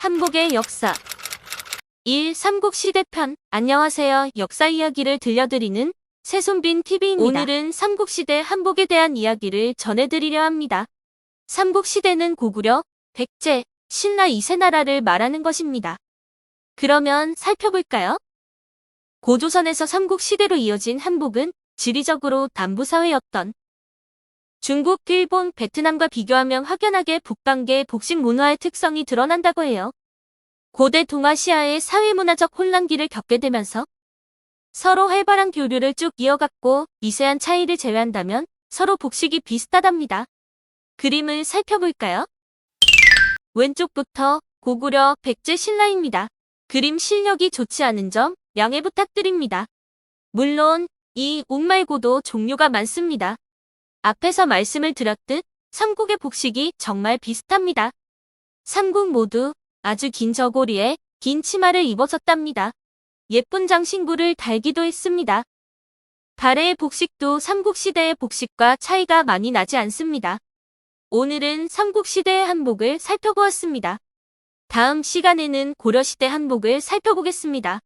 한복의 역사 1. 삼국시대 편 안녕하세요. 역사 이야기를 들려드리는 새손빈 TV입니다. 오늘은 삼국시대 한복에 대한 이야기를 전해드리려 합니다. 삼국시대는 고구려, 백제, 신라 이세나라를 말하는 것입니다. 그러면 살펴볼까요? 고조선에서 삼국시대로 이어진 한복은 지리적으로 남부사회였던 중국, 일본, 베트남과 비교하면 확연하게 북방계 복식 문화의 특성이 드러난다고 해요. 고대 동아시아의 사회문화적 혼란기를 겪게 되면서 서로 활발한 교류를 쭉 이어갔고 미세한 차이를 제외한다면 서로 복식이 비슷하답니다. 그림을 살펴볼까요? 왼쪽부터 고구려, 백제 신라입니다. 그림 실력이 좋지 않은 점 양해 부탁드립니다. 물론 이옷 말고도 종류가 많습니다. 앞에서 말씀을 드렸듯 삼국의 복식이 정말 비슷합니다. 삼국 모두 아주 긴 저고리에 긴 치마를 입었었답니다. 예쁜 장신구를 달기도 했습니다. 발의 복식도 삼국시대의 복식과 차이가 많이 나지 않습니다. 오늘은 삼국시대의 한복을 살펴보았습니다. 다음 시간에는 고려시대 한복을 살펴보겠습니다.